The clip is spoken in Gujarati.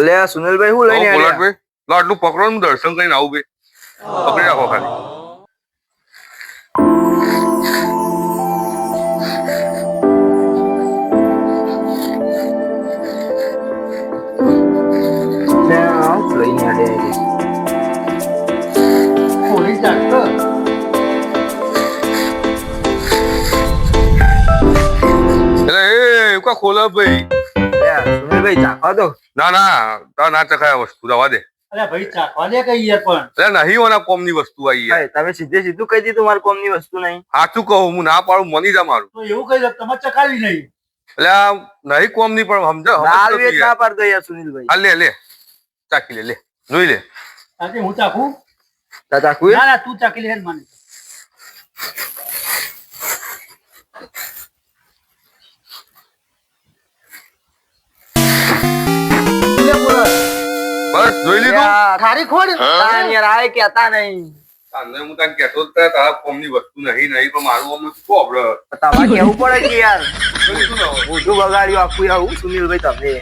એટલે આ સુનિલભાઈ શું લઈને આવો આવ્યા પોલાટભાઈ લો આટલું પકડો ને હું દર્શન કરીને આવું ભાઈ પકડી રાખો ખાલી એટલે આ શું લઈને આવ્યા પોલીસ ડાક્ટર એટલે એ કા ખોલા ભાઈ આ ચાખવા દો. ના ના તાર ના ચખાય વસ્તુ રવા દે. અરે ભાઈ ચાખવા દે કઈ યાર પણ. અરે નહીં ઓના કોમની વસ્તુ આવી યાર. તમે સીધે સીધું કહી દીધું મારી કોમની વસ્તુ નહીં. સાચું કહું હું ના પાડું મની જા મારું. તો એવું કઈ તમારે ચખાવી નહીં. એટલે નહીં નહીં કોમની પણ સમજો ના પાડતો યાર સુનિલભાઈ. હા લે લે. ચાખી લે લે. જોઈ લે. આજે હું ચાખું? તા ચાખવું ના ના તું ચાખી લે મને. ખારી ખોડ? તાન યાર આય કેતા નહીં? તાને હું તને કેતો તારા કોમની વસ્તુ નહીં નહીં પણ મારું અમને શું ખબર તમારે કેવું પડે કે યાર? મોઢું બગાડ્યું આખું આવું સુનિલભાઈ તમે?